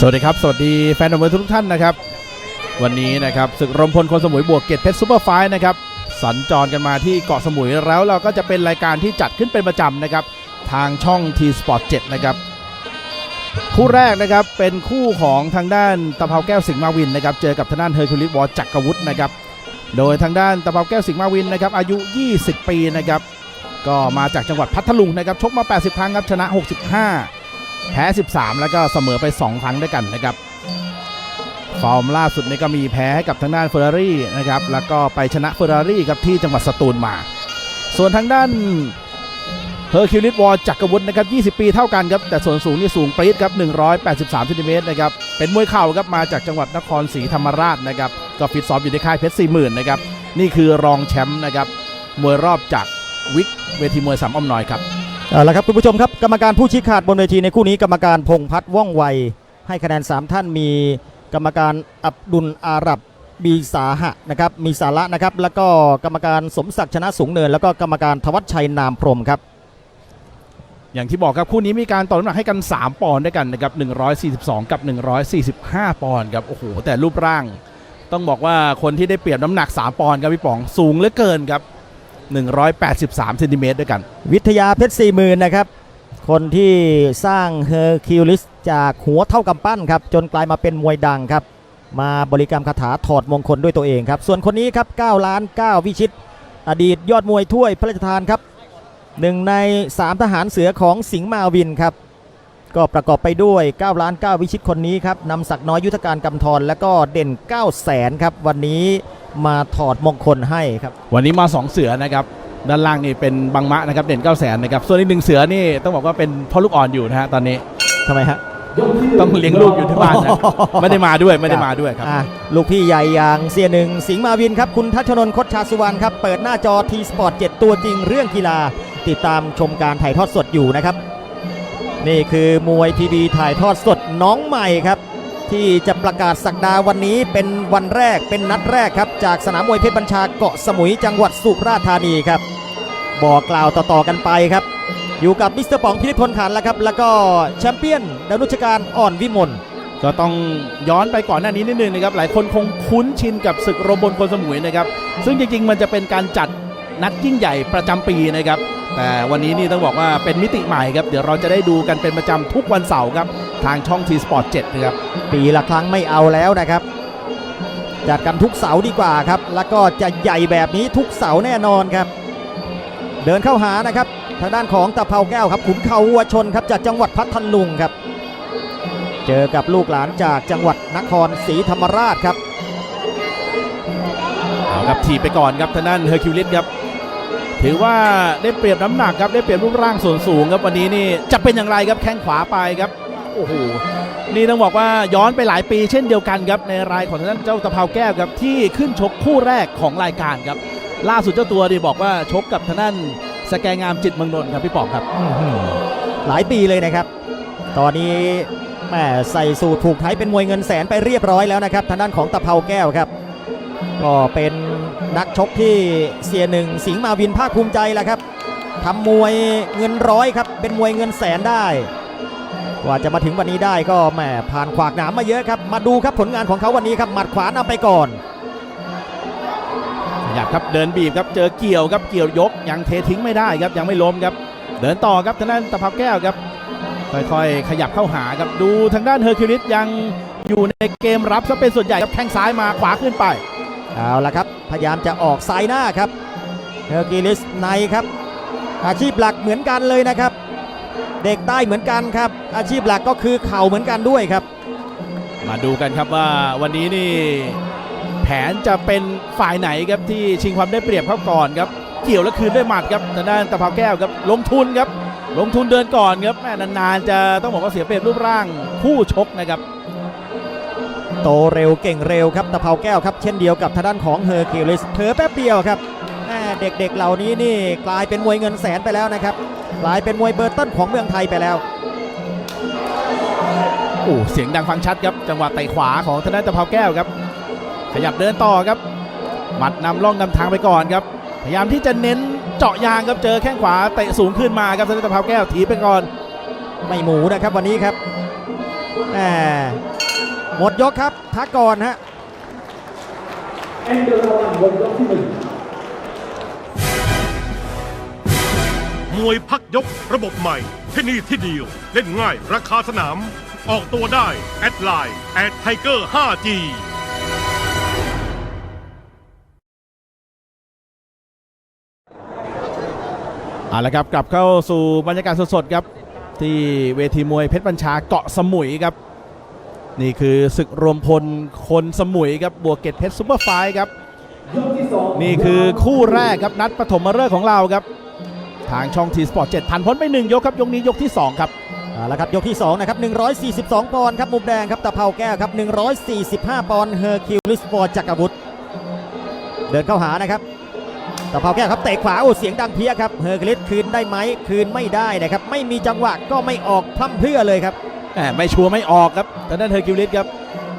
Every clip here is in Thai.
สวัสดีครับ สวัสดีแฟนมวยทุกท่านนะครับ วันนี้นะครับศึกรมพลคนสมุยบวกเกตเพชรซูเปอร์ไฟท์นะครับสัญจรกันมาที่เกาะสมุยแล้วเราก็จะเป็นรายการที่จัดขึ้นเป็นประจำนะครับ ทางช่อง T Sport 7 นะครับ คู่แรกนะครับเป็นคู่ของทางด้านตะเภาแก้วสิงห์มาวินนะครับ เจอกับทางด้านเฮอร์คิวลิสวอจักรวุฒินะครับ โดยทางด้านตะเภาแก้วสิงห์มาวินนะครับ อายุ 20 ปีนะครับ ก็มาจากจังหวัดพัทลุงนะครับชกมา 80 ครั้งครับชนะ 65 แพ้ 13 แล้วก็เสมอไป 2 ครั้งด้วยกันนะครับฟอร์มล่าสุดนี่ก็มีแพ้ให้กับทางด้านเฟอร์รารี่นะครับแล้วก็ไปชนะเฟอร์รารี่ครับที่จังหวัดสตูลมา ส่วนทางด้านเฮอร์คิวลิสวอลจักรวุฒินะครับ 20 ปีเท่ากันครับ แต่ส่วนสูงนี่สูงปรี๊ดครับ 183เซนติเมตรนะครับ เป็นมวยเข่าครับ มาจากจังหวัดนครศรีธรรมราชนะครับ ก็ฟิตซ้อมอยู่ในค่ายเพชร40,000นะครับ นี่คือรองแชมป์นะครับ มวยรอบจากวิกเวทีมวยสามอ้อมน้อยครับ เอาละครับคุณผู้ชมครับกรรมการผู้ชี้ขาดบนเวทีในคู่นี้กรรมการพงพัฒน์ว่องไว ให้คะแนน 3 ท่านมีกรรมการอับดุลอาหรับบีสาหะนะครับมีสาระนะครับ แล้วก็กรรมการสมศักดิ์ชนะสูงเนิน แล้วก็กรรมการทวัชชัยนามพรมครับ อย่างที่บอกครับคู่นี้มีการต่อน้ำหนักให้กัน 3 ปอนด์ด้วยกันนะครับ142 กับ 145 ปอนด์ครับโอ้โหแต่รูปร่าง ต้องบอกว่าคนที่ได้เปรียบน้ำหนัก 3 ปอนด์ครับพี่ป๋องสูงเหลือเกินครับ 183เซนติเมตรด้วยกัน วิทยาเพชรสี่หมื่นนะครับ คนที่สร้างเฮอร์คิวลิสจากหัวเท่ากำปั้นครับ จนกลายมาเป็นมวยดังครับ มาบริกรรมคาถาถอดมงคลด้วยตัวเองครับ ส่วนคนนี้ครับ9ล้าน 9 วิชิต อดีตยอดมวยถ้วยพระราชทานครับหนึ่งใน 3 ทหารเสือของสิงห์มาวินครับก็ประกอบไปด้วย9ล้าน9วิชิตคนนี้ครับนำศักน้อยยุทธการกำธรและก็เด่น9แสนครับวันนี้ มาถอดมงคลให้ครับ วันนี้มา 2 เสือนะครับ ด้านล่างนี่เป็นบังมะนะครับ เด่น9 0 0 0 0นะครับ ส่วนอีกหนึ่งเสือนี่ต้องบอกว่าเป็นพ่อลูกอ่อนอยู่นะฮะตอนนี้ทำไมฮะต้องเลี้ยงลูกอยู่ที่บ้านนะไม่ได้มาด้วยไม่ได้มาด้วยครับอะลูกพี่ใหญ่อย่างเสียหนึ่งสิงห์มาวินครับ คุณทัชนนท์คดชาสุวรรณครับ เปิดหน้าจอทีสปอร์ต7ตัวจริงเรื่องกีฬา ติดตามชมการถ่ายทอดสดอยู่นะครับ นี่คือมวยทีวีถ่ายทอดสดน้องใหม่ครับ ที่จะประกาศสักดาวันนี้เป็นวันแรกเป็นนัดแรกครับจากสนามมวยเพชรบัญชาเกาะสมุยจังหวัดสุราษฎร์ธานีครับบอกกล่าวต่อๆกันไปครับ อยู่กับมิสเตอร์ป๋องพิริพลขันแล้วครับ แล้วก็แชมเปี้ยนดานุชการอ่อนวิมลก็ต้องย้อนไปก่อนหน้านี้นิดนึงนะครับ หลายคนคงคุ้นชินกับศึกโรบนคนสมุยนะครับ ซึ่งจริงๆ มันจะเป็นการจัดนัดยิ่งใหญ่ประจำปีนะครับ แต่วันนี้นี่ต้องบอกว่าเป็นมิติใหม่ครับ เดี๋ยวเราจะได้ดูกันเป็นประจำทุกวันเสาร์ครับ ทางช่อง T Sport 7นะครับ ปีละครั้งไม่เอาแล้วนะครับ จัดกันทุกเสาร์ดีกว่าครับ แล้วก็จะใหญ่แบบนี้ทุกเสาร์แน่นอนครับ เดินเข้าหานะครับ ทางด้านของตะเภาแก้วครับขุนเขาวัวชนครับจากจังหวัดพัทลุงครับ เจอกับลูกหลานจากจังหวัดนครศรีธรรมราชครับเอาครับถีบไปก่อนครับทางด้านเฮอร์คิวลิสครับ ถือว่าได้เปรียบน้ำหนักครับได้เปรียบรูปร่างส่วนสูงครับวันนี้นี่จะเป็นอย่างไรครับแข้งขวาไปครับโอ้โหนี่ต้องบอกว่าย้อนไปหลายปีเช่นเดียวกันครับในรายของทางด้านเจ้าตะเภาแก้วครับที่ขึ้นชกคู่แรกของรายการครับ ล่าสุดเจ้าตัวดีบอกว่าชกกับทางด้านสแกงามจิตเมืองนนท์ครับพี่ป๋องครับอื้อหือหลายปีเลยนะครับ ตอนนี้แม่ใส่สูตรผูกไทยเป็นมวยเงินแสนไปเรียบร้อยแล้วนะครับทางด้านของตะเภาแก้วครับ ก็เป็น นักชกที่เสียหนึ่งสิงห์มาวินภาคภูมิใจแหละครับทำมวยเงินร้อยครับ เป็นมวยเงินแสนได้ กว่าจะมาถึงวันนี้ได้ก็แหมผ่านขวากหนามมาเยอะครับ มาดูครับผลงานของเขาวันนี้ครับหมัดขวานำไปก่อนขยับครับเดินบีบครับเจอเกี่ยวครับเกี่ยวยกยังเททิ้งไม่ได้ครับยังไม่ล้มครับ เดินต่อครับทางด้านตะเภาแก้วครับค่อยๆขยับเข้าหาครับดูทางด้านเฮอร์คิวลิสยังอยู่ในเกมรับซะเป็นส่วนใหญ่ครับแข้งซ้ายมาขวาขึ้นไป เอาละครับ พยายามจะออกซ้ายหน้าครับเฮอร์กิลิสในครับ อาชีพหลักเหมือนกันเลยนะครับ เด็กใต้เหมือนกันครับ อาชีพหลักก็คือเข่าเหมือนกันด้วยครับ มาดูกันครับว่าวันนี้นี่แผนจะเป็นฝ่ายไหนครับที่ชิงความได้เปรียบเข้าก่อนครับ เกี่ยวแล้วคืนด้วยหมัดครับทางด้านตะเภาแก้วครับลงทุนครับ ลงทุนเดินก่อนครับแม่นานๆจะต้องบอกว่าเสียเปรียบรูปร่างคู่ชกนะครับ โตเร็วเก่งเร็วครับตะเภาแก้วครับ เช่นเดียวกับทางด้านของเฮอร์คิลิสเผลอแป๊บเดียวครับแม่เด็กๆเหล่านี้นี่กลายเป็นมวยเงินแสนไปแล้วนะครับกลายเป็นมวยเบอร์ต้นของเมืองไทยไปแล้วโอ้เสียงดังฟังชัดครับจังหวะเตะขวาของธนาตะเภาแก้วครับ ขยับเดินต่อครับหมัดนำล่องนำทางไปก่อนครับพยายามที่จะเน้นเจาะยางครับเจอแข้งขวาเตะสูงขึ้นมาครับธนาตะเภาแก้วถีบไปก่อน ไม่หมูนะครับวันนี้ครับแหมแหมหมดยกครับพักก่อนฮะมวยพักยกระบบใหม่ ที่นี่ที่เดียว เล่นง่ายราคาสนาม ออกตัวได้ แอดไลน์แอดไทเกอร์ 5G เอาละครับกลับเข้าสู่บรรยากาศสดๆครับ ที่เวทีมวยเพชรบัญชาเกาะสมุยครับ นี่คือศึกรวมพลคนสมุยครับบวกเกตเพชรซูเปอร์ไฟท์ครับ นี่คือคู่แรกครับนัดปฐมฤกษ์ของเราครับ ทางช่องทีสปอร์ต7ผ่านพ้นไป1ยกครับ ยกนี้ยกที่ 2 ครับเอาละครับยกที่ 2 นะครับ 142 ปอนด์ครับมุมแดงครับตะเภาแก้วครับ 145 ปอนด์เฮอร์คิวลิสฟอร์จักรวุฒิเดินเข้าหานะครับตะเภาแก้วครับเตะขวาโอ้เสียงดังเพี้ยครับเฮอร์คิวลิสคืนได้ไหมคืนไม่ได้นะครับไม่มีจังหวะก็ไม่ออกพร่ำเพรื่อเลยครับ ไม่ชัวร์ไม่ออกครับแต่นั่นเธอคิวลิสครับ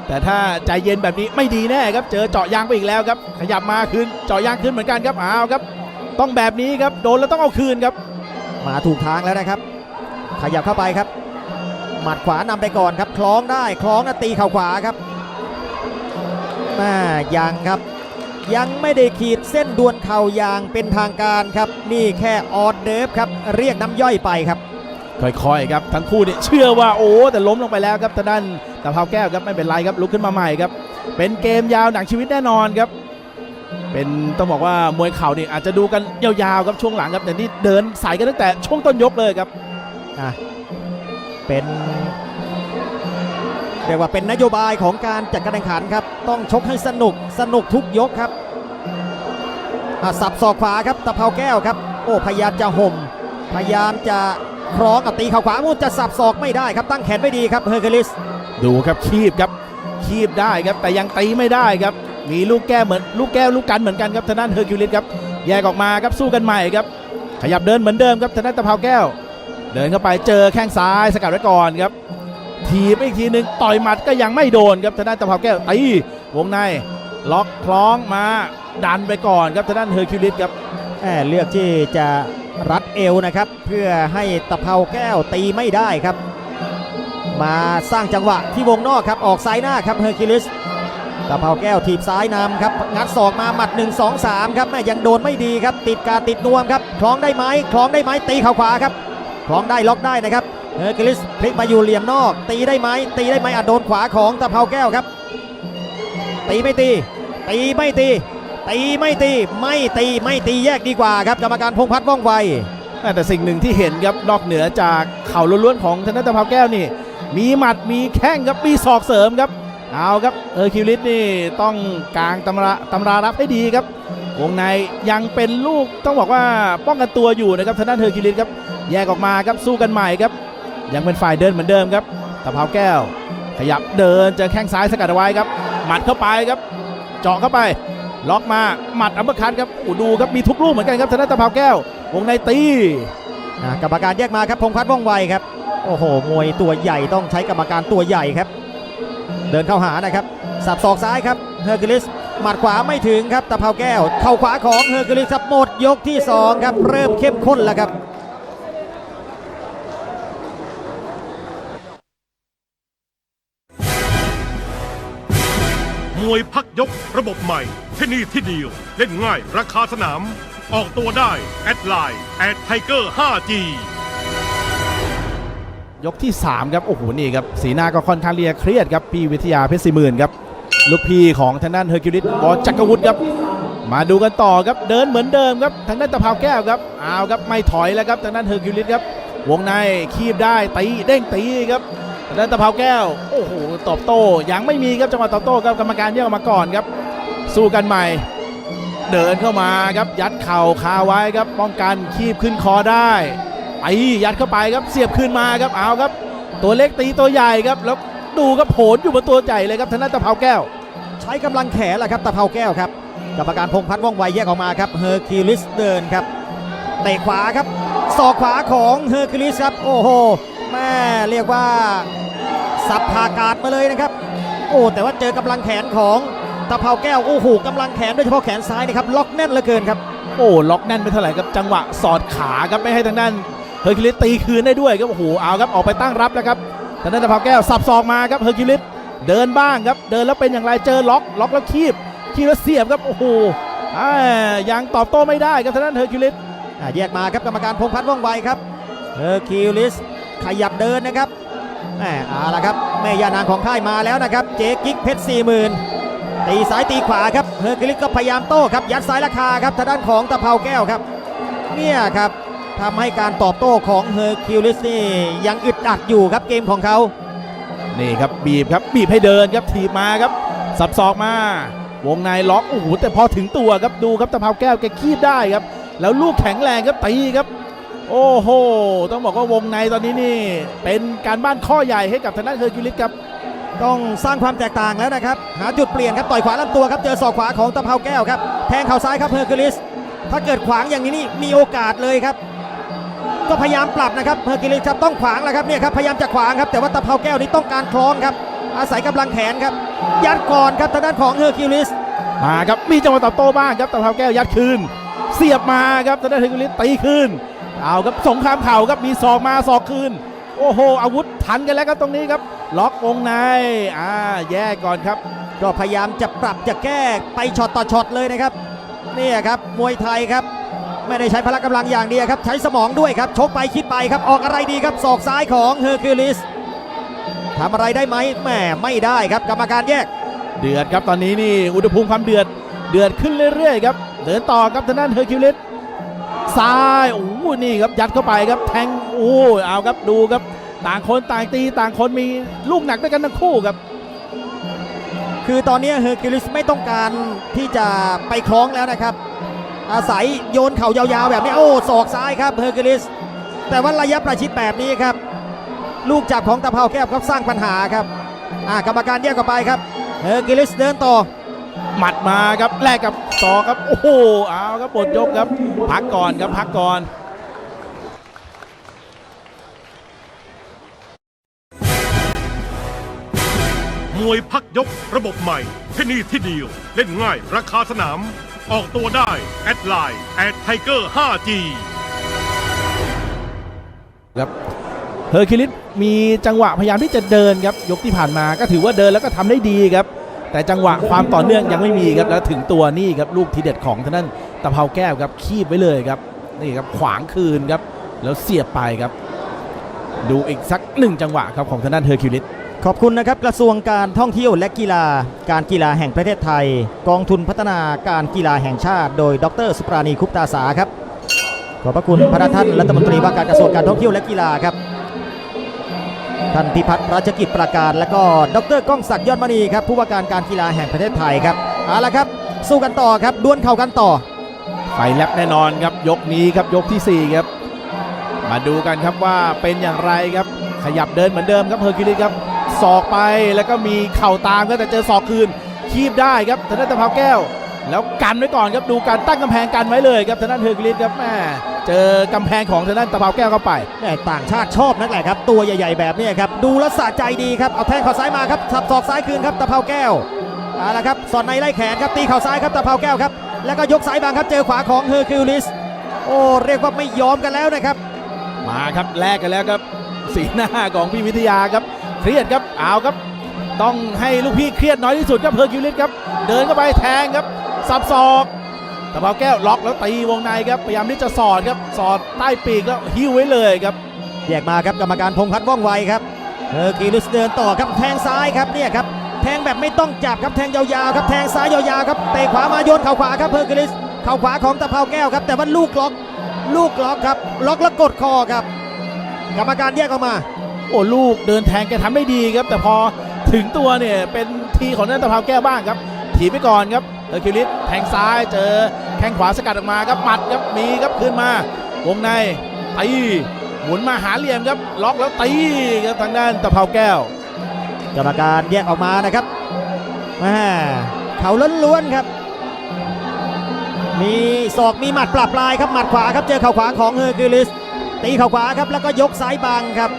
แต่ถ้าใจเย็นแบบนี้ไม่ดีแน่ครับ เจอเจาะยางไปอีกแล้วครับ ขยับมาคืนเจาะยางคืนเหมือนกันครับอ้าวครับ ต้องแบบนี้ครับโดนแล้วต้องเอาคืนครับ มาถูกทางแล้วนะครับ ขยับเข้าไปครับ หมัดขวานำไปก่อนครับ คล้องได้คล้องนะตีเข่าขวาครับแม่ยังครับยังไม่ได้ขีดเส้นดวลเข่าอย่างเป็นทางการครับ นี่แค่ออดเดิฟครับ เรียกน้ำย่อยไปครับ ค่อยๆครับทั้งคู่เนี่ยเชื่อว่าโอ้แต่ล้มลงไปแล้วครับทางด้านตะเภาแก้วครับไม่เป็นไรครับลุกขึ้นมาใหม่ครับเป็นเกมยาวหนังชีวิตแน่นอนครับ เป็นต้องบอกว่ามวยเข่านี่อาจจะดูกันยาวๆครับช่วงหลังครับแต่นี่เดินสายกันตั้งแต่ช่วงต้นยกเลยครับอะเป็นเรียกว่าเป็นนโยบายของการจัดการแข่งขันครับ ต้องชกให้สนุกสนุกทุกยกครับอะสับศอกขวาครับตะเภาแก้วครับ โอ้พยายามจะห่มพยายามจะ คล้องกับตีเข่าขวามูจะสับศอกไม่ได้ครับตั้งแขนไม่ดีครับเฮอร์คิวลิสดูครับคีบครับคีบได้ครับแต่ยังตีไม่ได้ครับ มีลูกแก้วเหมือนลูกแก้วลูกกันเหมือนกันครับทางด้านเฮอร์คิวลิสครับแยกออกมาครับสู้กันใหม่ครับ ขยับเดินเหมือนเดิมครับทางด้านตะเภาแก้ว เดินเข้าไปเจอแข้งซ้ายสกัดไว้ก่อนครับทีบอีกทีหนึ่งต่อยหมัดก็ยังไม่โดนครับทางด้านตะเภาแก้วตีวงในล็อกคล้องมาดันไปก่อนครับทางด้านเฮอร์คิวลิสครับแหม่เลือกที่จะ รัดเอวนะครับ เพื่อให้ตะเภาแก้วตีไม่ได้ครับ มาสร้างจังหวะที่วงนอกครับออกซ้ายหน้าครับเฮอร์คิลิสตะเภาแก้วถีบซ้ายนำครับ งัดศอกมาหมัด 1 2 3 ครับแม่ยังโดนไม่ดีครับ ติดกาติดนวมครับคล้องได้ไหมคล้องได้ไหมตีเข่าขวาครับคล้องได้ล็อกได้นะครับเฮอร์คิลิสพลิกมาอยู่เหลี่ยมนอก ตีได้ไหมตีได้ไหมอะโดนขวาของตะเภาแก้วครับ ตีไม่ตีตีไม่ตี ตีไม่ตีไม่ตีไม่ตีแยกดีกว่าครับกรรมการพงพัฒน์ว่องไวแต่สิ่งหนึ่งที่เห็นครับนอกเหนือจากเข่าล้วนๆของธนัตตะเภาแก้วนี่ มีหมัดมีแข้งครับมีศอกเสริมครับเอาครับเออร์คิวลิสนี่ต้องกลางตำราตำรารับให้ดีครับวงในยังเป็นลูกต้องบอกว่าป้องกันตัวอยู่นะครับทางด้านเฮอร์คิลิสครับ แยกออกมาครับสู้กันใหม่ครับ ยังเป็นฝ่ายเดินเหมือนเดิมครับตะเภาแก้ว ขยับเดินเจอแข้งซ้ายสกัดเอาไว้ครับ หมัดเข้าไปครับ เจาะเข้าไป ล็อกมาหมัดอัมเบอร์คันครับอูดูครับมีทุกลูกเหมือนกันครับทางด้นตะเภาแก้ว วงในตีอะกรรมการแยกมาครับพงพัฒน์ว่องไวครับโอ้โหมวยตัวใหญ่ต้องใช้กรรมการตัวใหญ่ครับ เดินเข้าหานะครับสับศอกซ้ายครับเฮอร์กิลิสหมัดขวาไม่ถึงครับตะเภาแก้ว เข่าขวาของเฮอร์กิลิสครับหมดยกที่ 2 ครับ เริ่มเข้มข้นแล้วครับ มวยพักยกระบบใหม่ ที่นี่ที่เดียว เล่นง่ายราคาสนาม ออกตัวได้ แอดไลน์แอดไทเกอร์ 5G ยกที่ 3 ครับ โอ้โห นี่ครับ สีหน้าก็ค่อนข้างเรียเครียดครับ พี่วิทยาเพชรสี่หมื่นครับ ลูกพี่ของทางด้านเฮอร์คิวลิสบอจักรวุฒิครับ มาดูกันต่อครับ เดินเหมือนเดิมครับ ทางด้านตะเภาแก้วครับเอาครับ ไม่ถอยแล้วครับ ทางด้านเฮอร์คิวลิสครับ วงในคีบได้ตีเด้งตีครับ ด้านตะเภาแก้ว โอ้โห ตอบโต้ ยังไม่มีครับจังหวะตอบโต้ครับกรรมการแยกออกมาก่อนครับ สู้กันใหม่ เดินเข้ามาครับ ยัดเข่าคาไว้ครับ ป้องกันคีบขึ้นคอได้ไอ้ยัดเข้าไปครับ เสียบคืนมาครับ เอาครับ ตัวเล็กตีตัวใหญ่ครับ แล้วดูครับโผลอยู่บนตัวใหญ่เลยครับธนัตตะเภาแก้ว ใช้กำลังแขนแหละครับตะเภาแก้วครับกรรมการพงพัฒน์ว่องไวแยกออกมาครับเฮอร์คิวลิสเดินครับเตะขวาครับศอกขวาของเฮอร์คิวลิสครับ โอ้โหแม่เรียกว่า สับผากาดมาเลยนะครับ โอ้แต่ว่าเจอกำลังแขนของตะเภาแก้วโอ้โหกำลังแขนโดยเฉพาะแขนซ้ายนะครับล็อกแน่นเหลือเกินครับโอ้ล็อกแน่นไปเท่าไหร่ครับจังหวะสอดขาครับไม่ให้ทางด้านเฮอร์คิวลิสตีคืนได้ด้วยครับโอ้โหเอาครับออกไปตั้งรับแล้วครับแต่นั่นตะเภาแก้วสับศอกมาครับเฮอร์คิวลิสเดินบ้างครับเดินแล้วเป็นอย่างไรเจอล็อกล็อกแล้วคีบคีบแล้วเสียบครับโอ้โหอ่ายังตอบโต้ไม่ได้ครับทางด้านเฮอร์คิวลิสอะแยกมาครับกรรมการพงษ์พัฒน์ว่องไวครับเฮอร์คิวลิสขยับเดินนะครับ แหมเอาละครับแม่ยานางของค่ายมาแล้วนะครับ เจ๊กิ๊กเพชรสี่หมื่นตีซ้ายตีขวาครับเฮอร์คิลิสก็พยายามโต้ครับยัดซ้ายราคาครับทางด้านของตะเภาแก้วครับ เนี่ยครับทำให้การตอบโต้ของเฮอร์คิวลิสนี่ยังอึดอัดอยู่ครับเกมของเขา นี่ครับบีบครับบีบให้เดินครับถีบมาครับ สับศอกมา วงในล็อกโอ้โหแต่พอถึงตัวครับดูครับตะเภาแก้วแกคีบได้ครับ แล้วลูกแข็งแรงครับตีครับ โอ้โห ต้องบอกว่าวงในตอนนี้นี่ เป็นการบ้านข้อใหญ่ให้กับทางด้านเฮอร์คิวลิสครับ ต้องสร้างความแตกต่างแล้วนะครับ หาจุดเปลี่ยนครับ ต่อยขวาลำตัวครับ เจอศอกขวาของตะเภาแก้วครับ แทงเข่าซ้ายครับเฮอร์คิวลิส ถ้าเกิดขวางอย่างนี้นี่มีโอกาสเลยครับ ก็พยายามปรับนะครับ เฮอร์คิวลิสครับต้องขวางแล้วครับเนี่ยครับ พยายามจะขวางครับ แต่ว่าตะเภาแก้วนี่ต้องการคล้องครับ อาศัยกำลังแขนครับ ยัดก่อนครับทางด้านของเฮอร์คิวลิส มาครับ มีจังหวะตอบโต้บ้างครับตะเภาแก้วยัดคืน เสียบมาครับทางด้านเฮอร์คิวลิสตีคืน เอาครับสงครามเข่าครับมีศอกมาศอกคืน โอ้โห อาวุธทันกันแล้วครับตรงนี้ครับ ล็อกวงในอ่าแยกก่อนครับ ก็พยายามจะปรับจะแก้ไปช็อตต่อช็อตเลยนะครับนี่ครับมวยไทยครับ ไม่ได้ใช้พละกำลังอย่างเดียวครับใช้สมองด้วยครับชกไปคิดไปครับออกอะไรดีครับศอกซ้ายของเฮอร์คิวลิสทำอะไรได้ไหมแหมไม่ได้ครับกรรมการแยก เดือดครับตอนนี้นี่อุณหภูมิความเดือดเดือดขึ้นเรื่อยๆครับเดินต่อครับทางด้านเฮอร์คิวลิส ซ้ายโอ้โหนี่ครับยัดเข้าไปครับแทงโอ้เอาครับดูครับ ต่างคนต่างตีต่างคนมีลูกหนักด้วยกันทั้งคู่ครับ คือตอนนี้เฮอร์คิวลิสไม่ต้องการที่จะไปคล้องแล้วนะครับ อาศัยโยนเข่ายาวๆแบบนี้โอ้ศอกซ้ายครับเฮอร์คิวลิสแต่ว่าระยะประชิดแบบนี้ครับ ลูกจับของตะเภาแก้วครับสร้างปัญหาครับอ่ากรรมการแยกออกไปครับเฮอร์คิลิสเดินต่อ หมัดมาครับแลกกับศอกครับโอ้โหเอาครับปลดยกครับ พักก่อนครับพักก่อนมวยพักยกระบบใหม่ ที่นี่ที่เดียว เล่นง่ายราคาสนาม ออกตัวได้ แอดไลน์แอดไทเกอร์ 5G ครับเฮอร์คิวลิสมีจังหวะพยายามที่จะเดินครับ ยกที่ผ่านมาก็ถือว่าเดินแล้วก็ทำได้ดีครับ แต่จังหวะความต่อเนื่องยังไม่มีครับแล้วถึงตัวนี่ครับลูกทีเด็ดของท่างด้นตะเภาแก้วครับคีบไว้เลยครับนี่ครับขวางคืนครับแล้วเสียบไปครับ ดูอีกสักหนึ่งจังหวะครับของทางด้านเฮอร์คิวลิสขอบคุณนะครับกระทรวงการท่องเที่ยวและกีฬา การกีฬาแห่งประเทศไทย กองทุนพัฒนาการกีฬาแห่งชาติ โดยดรสุปราณีคุปตาสาครับขอบพระคุณพระท่านรัฐมนตรีว่าการกระทรวงการท่องเที่ยวและกีฬาครับ ท่านพิพัฒน์ราชกิจประการและก็ดรก้องศักดิ์ยอดมณีครับผู้ว่าการการกีฬาแห่งประเทศไทยครับเอาละครับ สู้กันต่อครับดวลเข่ากันต่อไฟแลบแน่นอนครับยกนี้ครับยกทีสี่4 ครับ มาดูกันครับว่าเป็นอย่างไรครับ ขยับเดินเหมือนเดิมครับเฮอร์คิวลิสครับศอกไปแล้วก็มีเข่าตามครับแต่เจอศอกคืนคีบได้ครับทางด้านตะเภาแก้ว แล้วกันไว้ก่อนครับดูการตั้งกำแพงกันไว้เลยครับทางด้านเฮอร์คิวลิสครับแม่ เจอกำแพงของทางด้านตะเภาแก้วเข้าไปแม่ต่างชาติชอบนักแหละครับ ตัวใหญ่ๆแบบนี้ครับดูแลวสะใจดีครับเอาแทงเข่าซ้ายมาครับสับศอกซ้ายคืนครับตะเภาแก้วเอาละครับสอดในไล่แขนครับตีเข่าซ้ายครับตะเภาแก้วครับแล้วก็ยกซ้ายบางครับเจอขวาของเฮอร์คิวลิสโอ้เรียกว่าไม่ยอมกันแล้วนะครับ มาครับแลกกันแล้วครับ สีหน้าของพี่วิทยาครับเครียดครับเอาครับ ต้องให้ลูกพี่เครียดน้อยที่สุดครับเฮอร์คิวลิสครับเดินเข้าไปแทงครับสับศอก ตะเภาแก้วล็อกแล้วตีวงในครับพยายามที่จะสอดครับสอดใต้ปีกแล้วหิ้วไว้เลยครับแยกมาครับกรรมการพงษ์พัฒน์ว่องไวครับเฮอร์คิวลิสเดินต่อครับแทงซ้ายครับเนี่ยครับแทงแบบไม่ต้องจับครับแทงยาวๆครับแทงซ้ายยาวๆครับเตะขวามาโยนเข่าขวาครับเฮอร์คิวลิสเข่าขวาของตะเภาแก้วครับ แต่ว่าลูกล็อกลูกล็อกครับล็อกแล้วกดคอครับ กรรมการแยกออกมาโอ้ลูกเดินแทงแกทำได้ดีครับ แต่พอถึงตัวเนี่ยเป็นทีของนันตะเภาแก้วบ้างครับถีบไปก่อนครับ เฮอร์คิวลิสแทงซ้ายเจอแข้งขวาสกัดออกมาครับหมัดครับมีครับขึ้นมาวงในตีหมุนมาหาเหลี่ยมครับล็อกแล้วตีครับทางด้านตะเภาแก้วกรรมการแยกออกมานะครับแม่เขาล้วนๆครับ มีศอกมีหมัดปราบปลายครับหมัดขวาครับเจอเข่าขวาของเฮอร์คิวลิสตีเข่าขวาครับแล้วก็ยกซ้ายบังครับ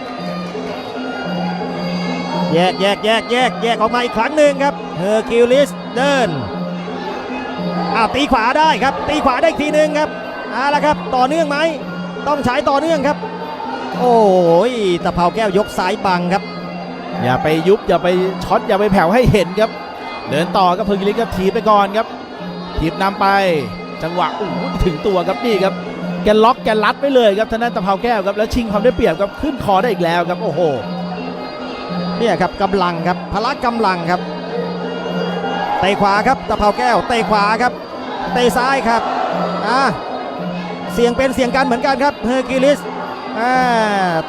แยกแยกแยกแยกแยกออกมาอีกครั้งหนึ่งครับเฮอร์คิวลิสเดิน อ้าวตีขวาได้ครับ ตีขวาได้อีกทีหนึ่งครับเอาละครับ ต่อเนื่องไหมต้องใช้ต่อเนื่องครับ โอ้ยตะเภาแก้วยกซ้ายบังครับ อย่าไปยุบอย่าไปช็อตอย่าไปแผ่วให้เห็นครับ เดินต่อครับเฮอร์กิวลิสครับถีบไปก่อนครับถีบนำไปจังหวะโอ้โหถึงตัวครับนี่ครับแกล็อกแกลัดไปเลยครับทางด้านตะเภาแก้วครับแล้วชิงความได้เปรียบครับขึ้นคอได้อีกแล้วครับโอ้โหเนี่ยครับกำลังครับพละกำลังครับ เตะขวาครับตะเภาแก้วเตะขวาครับเตะซ้ายครับอ่าเสียงเป็นเสียงกันเหมือนกันครับเฮอร์กิลิสอ่า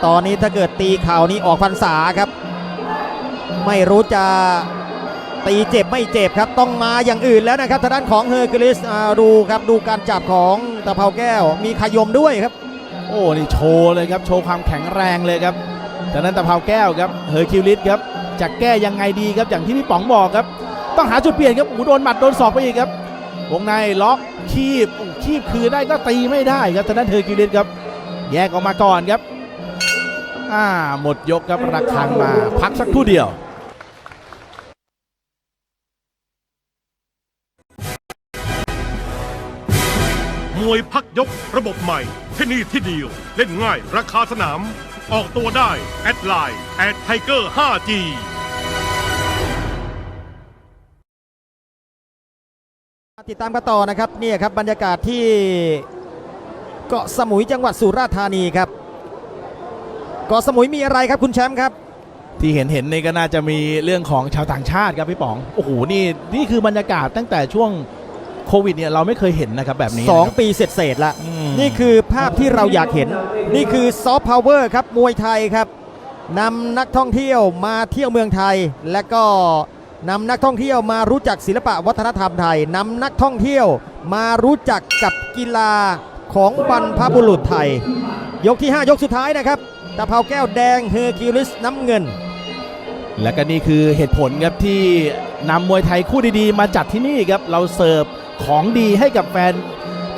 ตอนนี้ถ้าเกิดตีเข่านี้ออกพรรษาครับ ไม่รู้จะตีเจ็บไม่เจ็บครับต้องมาอย่างอื่นแล้วนะครับทางด้านของเฮอร์กิลิสดูครับดูการจับของตะเภาแก้ว มีขยมด้วยครับ โอ้นี่โชว์เลยครับโชว์ความแข็งแรงเลยครับทางด้นตะเภาแก้วครับเฮอร์คิวลิสครับจะแก้ยังไงดีครับอย่างที่พี่ป๋องบอกครับ ต้องหาจุดเปลี่ยนครับโอ้โดนหมัดโดนศอกไปอีกครับวงในล็อกคีบคีบคือได้ก็ตีไม่ได้ครับทางด้านเฮอร์คิวลิสครับ แยกออกมาก่อนครับอ่าหมดยกครับระคังมาพักสักครู่เดียวมวยพักยกระบบใหม่ ที่นี่ที่เดียว เล่นง่ายราคาสนาม ออกตัวได้ แอดไลน์แอดไทเกอร์ 5G ติดตามกันต่อนะครับเนี่ยครับบรรยากาศที่เกาะสมุยจังหวัดสุราษฎร์ธานีครับเกาะสมุยมีอะไรครับคุณแชมป์ครับ ที่เห็นเห็นนี่ก็น่าจะมีเรื่องของชาวต่างชาติครับพี่ป๋องโอ้โหนี่นี่คือบรรยากาศตั้งแต่ช่วงโควิดเนี่ยเราไม่เคยเห็นนะครับแบบนี้สองนะครับปีเสร็จๆละอืมนี่คือภาพที่เราอยากเห็น นี่คือซอฟต์พาวเวอร์ครับมวยไทยครับนำนักท่องเที่ยวมาเที่ยวเมืองไทย และก็ นำนักท่องเที่ยวมารู้จักศิลปะวัฒนธรรมไทยนำนักท่องเที่ยวมารู้จักกับกีฬาของบรรพบุรุษไทย ยกที่ 5 ยกสุดท้ายนะครับตะเภาแก้วแดงเฮอร์คิวลิสน้ำเงิน และก็นี่คือเหตุผลครับที่นำมวยไทยคู่ดีๆ มาจัดที่นี่ครับเราเสิร์ฟของดีให้กับแฟน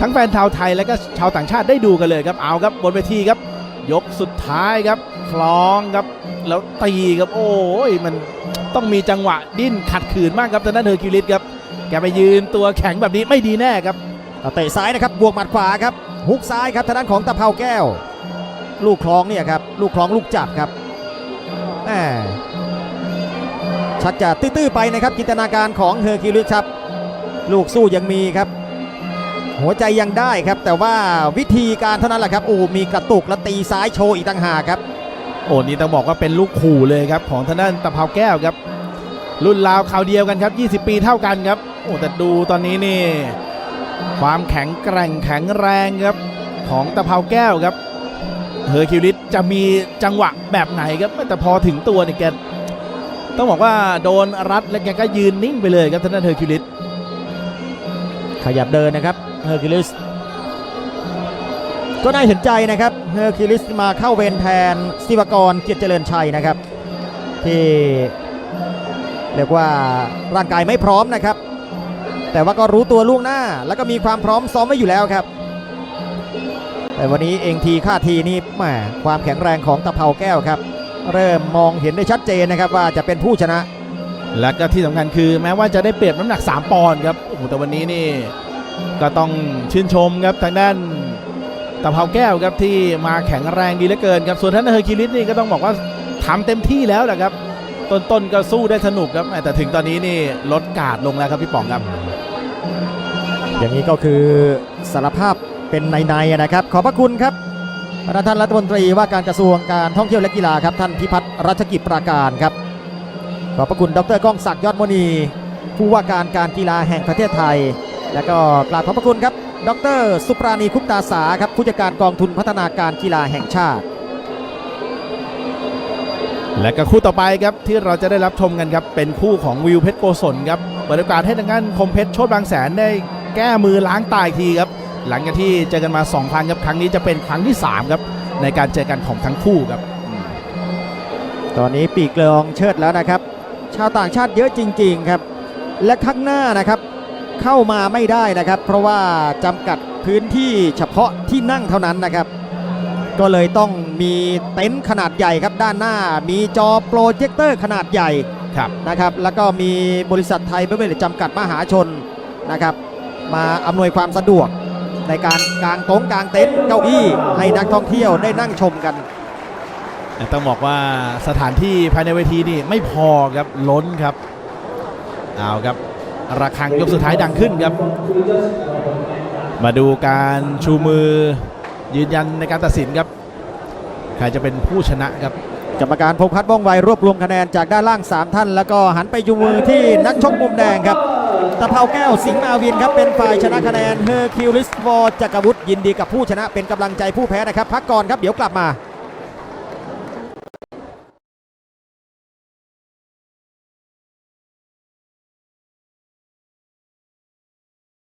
ทั้งแฟนชาวไทยและก็ชาวต่างชาติได้ดูกันเลยครับเอาครับบนเวทีครับ ยกสุดท้ายครับ คล้องครับแล้วตีครับโอ้ยมันต้องมีจังหวะดิ้นขัดขืนมากครับทางด้านเฮอร์คิวลิสครับแกไปยืนตัวแข็งแบบนี้ไม่ดีแน่ครับเตะซ้ายนะครับบวกหมัดขวาครับฮุกซ้ายครับทางด้านของตะเภาแก้ว ลูกคล้องเนี่ยครับลูกคล้องลูกจับครับแหมชักจะตื้อๆไปนะครับจินตนาการของเฮอร์คิวลิสครับลูกสู้ยังมีครับ หัวใจยังได้ครับ แต่ว่าวิธีการเท่านั้นแหละครับโอ้มีกระตุกและตีซ้ายโชว์อีกต่างหากครับ โอ้นี่ต้องบอกว่าเป็นลูกขู่เลยครับของทางด้านตะเภาแก้วครับ รุ่นราวคราวเดียวกันครับ 20 ปีเท่ากันครับ โอ้แต่ดูตอนนี้นี่ ความแข็งแกร่งแข็งแรงครับของตะเภาแก้วครับเฮอร์คิวลิสจะมีจังหวะแบบไหนครับแต่พอถึงตัวเนี่ยแกต้องบอกว่าโดนรัดแล้วแกก็ยืนนิ่งไปเลยครับทางด้านเฮอร์คิวลิสขยับเดินนะครับเฮอร์คิวลิสก็น่าเห็นใจนะครับ เฮอร์คิลิสมาเข้าเวรแทนศิวกรเกียรติเจริญชัยนะครับ ที่เรียกว่าร่างกายไม่พร้อมนะครับ แต่ว่าก็รู้ตัวล่วงหน้า แล้วก็มีความพร้อมซ้อมไว้อยู่แล้วครับ แต่วันนี้เองทีค่าทีนี่แหมความแข็งแรงของตะเภาแก้วครับ เริ่มมองเห็นได้ชัดเจนนะครับว่าจะเป็นผู้ชนะ และก็ที่สำคัญคือแม้ว่าจะได้เปรียบน้ำหนัก 3 ปอนด์ครับโอ้โหแต่วันนี้นี่ก็ต้องชื่นชมครับทางด้าน ตะเภาแก้วครับที่มาแข็งแรงดีเหลือเกินครับส่วนท่านเฮอร์คิลิสนี่ก็ต้องบอกว่าทำเต็มที่แล้วแหละครับต้นๆก็สู้ได้สนุกครับแต่ถึงตอนนี้นี่ลดการ์ดลงแล้วครับพี่ป๋องครับ อย่างนี้ก็คือสารภาพเป็นในๆนะครับ ขอบพระคุณครับท่านรัฐมนตรีว่าการกระทรวงการท่องเที่ยวและกีฬาครับท่านพิพัฒน์รัชกิจประการครับขอบพระคุณดรก้องศักดิ์ยอดมณีผู้ว่าการการกีฬาแห่งประเทศไทย และก็กราบขอบพระคุณครับ ดรสุปราณีคุปตาสาครับผู้จัดการกองทุนพัฒนาการกีฬาแห่งชาติ และก็คู่ต่อไปครับที่เราจะได้รับชมกันครับเป็นคู่ของวิวเพชรโกศลครับเปิดโอกาสให้ทางด้านคมเพชรโชดบางแสนได้แก้มือล้างตายทีครับหลังจากที่เจอกันมา 2 ครั้งครับครั้งนี้จะเป็นครั้งที่ 3 ครับ ในการเจอกันของทั้งคู่ครับ ตอนนี้ปีกกลองเชิดแล้วนะครับ ชาวต่างชาติเยอะจริง ๆ ครับ และข้างหน้านะครับ เข้ามาไม่ได้นะครับ เพราะว่าจำกัดพื้นที่เฉพาะที่นั่งเท่านั้นนะครับก็เลยต้องมีเต็นท์ขนาดใหญ่ครับด้านหน้า มีจอโปรเจคเตอร์ขนาดใหญ่ครับนะครับ แล้วก็มีบริษัทไทยเบเวอร์เรจจำกัดมหาชนนะครับ มาอำนวยความสะดวกในการกางโต๊ะกางเต็นท์เก้าอี้ให้นักท่องเที่ยวได้นั่งชมกันแต่ต้องบอกว่าสถานที่ภายในเวทีนี่ไม่พอครับล้นครับเอาครับ ระฆังยกสุดท้ายดังขึ้นครับ มาดูการชูมือยืนยันในการตัดสินครับ ใครจะเป็นผู้ชนะครับ กรรมการพงพัฒน์ว่องไวรวบรวมคะแนนจากด้านล่าง 3 ท่าน แล้วก็หันไปยูมือที่นักชกมุมแดงครับตะเภาแก้วสิงห์มาวินครับเป็นฝ่ายชนะคะแนนเฮอร์คิวลิสวอจักรวุฒิยินดีกับผู้ชนะเป็นกำลังใจผู้แพ้นะครับ พักก่อนครับเดี๋ยวกลับมา